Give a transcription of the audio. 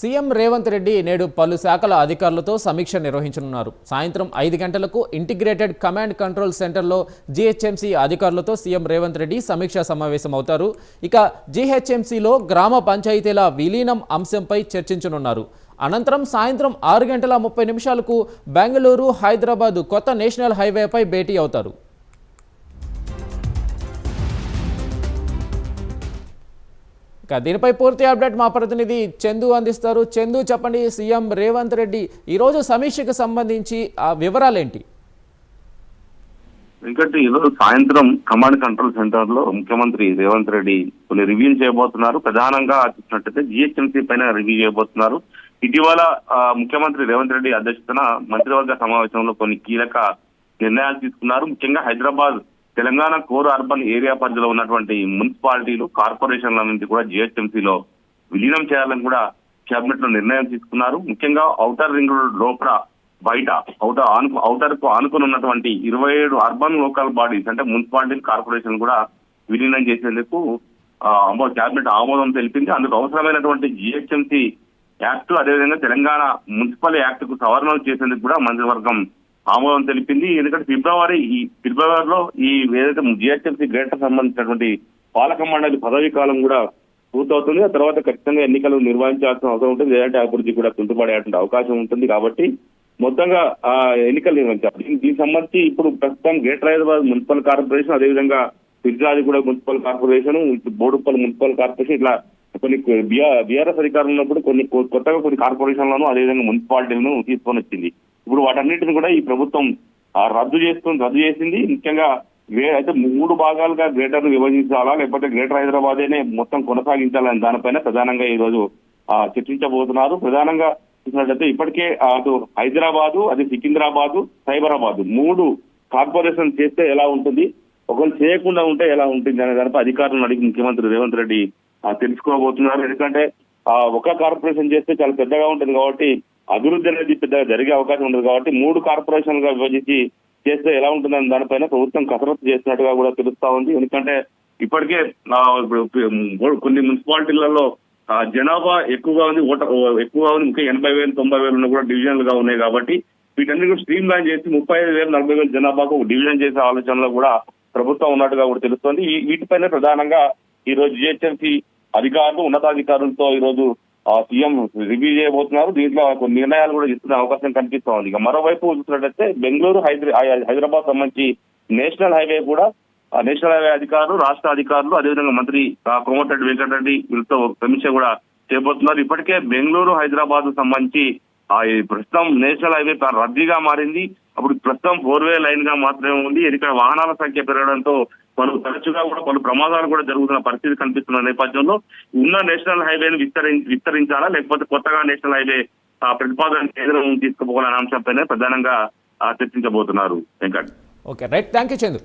CM Revanth Reddy నేడు పలు శాఖల అధికారులతో సమీక్ష నిర్వహించనున్నారు. సాయంత్రం ఐదు గంటలకు ఇంటిగ్రేటెడ్ కమాండ్ కంట్రోల్ సెంటర్లో జీహెచ్ఎంసీ అధికారులతో సీఎం రేవంత్ రెడ్డి సమీక్షా సమావేశం అవుతారు ఇక జీహెచ్ఎంసీలో గ్రామ పంచాయతీల విలీనం అంశంపై చర్చించనున్నారు. అనంతరం సాయంత్రం ఆరు గంటల ముప్పై నిమిషాలకు బెంగళూరు హైదరాబాద్ కొత్త నేషనల్ హైవేపై భేటీ అవుతారు. ఇక దీనిపై పూర్తి అప్డేట్ మా ప్రతినిధి చందు అందిస్తారు. చందు చెప్పండి సీఎం రేవంత్ రెడ్డి ఈరోజు సమీక్షకు సంబంధించి ఆ వివరాలేంటి? వెంకట్ ఈరోజు సాయంత్రం కమాండ్ కంట్రోల్ సెంటర్లో ముఖ్యమంత్రి రేవంత్ రెడ్డి కొన్ని రివ్యూ చేయబోతున్నారు. ప్రధానంగా చూసినట్టయితే జిహెచ్ఎంసీ పైన రివ్యూ చేయబోతున్నారు. ఇటీవల ముఖ్యమంత్రి రేవంత్ రెడ్డి అధ్యక్షతన మంత్రివర్గ సమావేశంలో కొన్ని కీలక నిర్ణయాలు తీసుకున్నారు. ముఖ్యంగా Hyderabad Telangana core urban area పరిధిలో ఉన్నటువంటి మున్సిపాలిటీలు కార్పొరేషన్ల నుంచి కూడా జిహెచ్ఎంసీలో విలీనం చేయాలని కూడా కేబినెట్లో నిర్ణయం తీసుకున్నారు. ముఖ్యంగా ఔటర్ రింగ్ రోడ్ లోపల బయట ఔటర్ ఆను ఔటర్కు ఆనుకుని ఉన్నటువంటి ఇరవై ఏడు అర్బన్ లోకల్ బాడీస్ అంటే మున్సిపాలిటీ కార్పొరేషన్ కూడా విలీనం చేసేందుకు కేబినెట్ ఆమోదం తెలిపింది. అందుకు అవసరమైనటువంటి జిహెచ్ఎంసీ యాక్ట్ అదేవిధంగా తెలంగాణ మున్సిపల్ యాక్ట్కు సవరణలు చేసేందుకు కూడా మంత్రివర్గం ఆమోదం తెలిపింది. ఎందుకంటే ఫిబ్రవరి ఈ ఫిబ్రవరిలో ఈ ఏదైతే జిహెచ్ఎంసీ గ్రేటర్ సంబంధించినటువంటి పాలక మండలి పదవీ కాలం కూడా పూర్తవుతుంది. ఆ తర్వాత ఖచ్చితంగా ఎన్నికలు నిర్వహించాల్సిన అవసరం ఉంటుంది. లేదంటే అభివృద్ధి కూడా కుంటుపడేటువంటి అవకాశం ఉంటుంది కాబట్టి మొత్తంగా ఆ ఎన్నికలు నిర్వహించాలి. దీనికి సంబంధించి ఇప్పుడు ప్రస్తుతం గ్రేటర్ హైదరాబాద్ మున్సిపల్ కార్పొరేషన్ అదేవిధంగా కూడా మున్సిపల్ కార్పొరేషన్ ఇప్పుడు బోడుప్పల్ మున్సిపల్ కార్పొరేషన్ ఇట్లా కొన్ని బీఆర్ఎస్ అధికారంలో ఉన్నప్పుడు కొన్ని కొత్తగా కొన్ని కార్పొరేషన్లను అదేవిధంగా మున్సిపాలిటీలను తీసుకొని వచ్చింది ఇప్పుడు వాటన్నిటిని కూడా ఈ ప్రభుత్వం రద్దు చేస్తుంది రద్దు చేసింది. ముఖ్యంగా గ్రే- అయితే మూడు భాగాలుగా గ్రేటర్ను విభజించాలా లేకపోతే గ్రేటర్ హైదరాబాదేనే మొత్తం కొనసాగించాలని దానిపైన ప్రధానంగా ఈ రోజు చర్చించబోతున్నారు. ప్రధానంగా చూసినట్లయితే ఇప్పటికే అటు హైదరాబాదు అది సికింద్రాబాదు సైబరాబాదు మూడు కార్పొరేషన్ చేస్తే ఎలా ఉంటుంది? ఒకవేళ చేయకుండా ఉంటే ఎలా ఉంటుంది అనే దానిపై అధికారులను అడిగి ముఖ్యమంత్రి రేవంత్ రెడ్డి తెలుసుకోబోతున్నారు. ఎందుకంటే ఆ ఒక కార్పొరేషన్ చేస్తే చాలా పెద్దగా ఉంటుంది కాబట్టి అభివృద్ధి అనేది పెద్దగా జరిగే అవకాశం ఉండదు కాబట్టి మూడు కార్పొరేషన్గా విభజించి చేస్తే ఎలా ఉంటుందని దానిపైన ప్రభుత్వం కసరత్తు చేసినట్టుగా కూడా తెలుస్తా ఉంది. ఎందుకంటే ఇప్పటికే ఇప్పుడు కొన్ని మున్సిపాలిటీలలో ఆ, జనాభా ఎక్కువగా ఉంది ఓట ఎక్కువగా ఉంది ఇంకా ఎనభై వేలు తొంభై వేలు కూడా డివిజన్లుగా ఉన్నాయి కాబట్టి వీటన్నిటి స్ట్రీమ్ లైన్ చేసి ముప్పై ఐదు వేలు నలభై వేలు జనాభాకు డివిజన్ చేసే ఆలోచనలో కూడా ప్రభుత్వం ఉన్నట్టుగా కూడా తెలుస్తోంది. వీటిపైన ప్రధానంగా ఈ రోజు జిహెచ్ఎంసీ అధికారులు ఉన్నతాధికారులతో ఈ రోజు సీఎం రివ్యూ చేయబోతున్నారు. దీంట్లో కొన్ని నిర్ణయాలు కూడా ఇస్తున్న అవకాశం కనిపిస్తా ఉంది ఇక మరోవైపు చూసినట్టయితే బెంగళూరు హైదరా హైదరాబాద్ సంబంధించి నేషనల్ హైవే కూడా నేషనల్ హైవే అధికారులు రాష్ట్ర అధికారులు అదేవిధంగా మంత్రి ఆ, కోమటిరెడ్డి వెంకటరెడ్డి వీళ్ళతో సమీక్ష కూడా చేయబోతున్నారు ఇప్పటికే బెంగళూరు హైదరాబాద్ సంబంధించి ఆ ప్రస్తుతం నేషనల్ హైవే రద్దీగా మారింది. అప్పుడు ప్రస్తుతం ఫోర్ వే లైన్గా మాత్రమే ఉంది. ఇక్కడ వాహనాల సంఖ్య పెరగడంతో పలు తరచుగా కూడా పలు ప్రమాదాలు కూడా జరుగుతున్న పరిస్థితి కనిపిస్తున్న నేపథ్యంలో ఉన్న నేషనల్ హైవేను విస్తరి విస్తరించాలా? లేకపోతే కొత్తగా నేషనల్ హైవే ఆ, ప్రతిపాదన కేంద్రం తీసుకుపోవాలనే అంశంపైనే ప్రధానంగా చర్చించబోతున్నారు Venkat. Okay. Right. Thank you Chandu.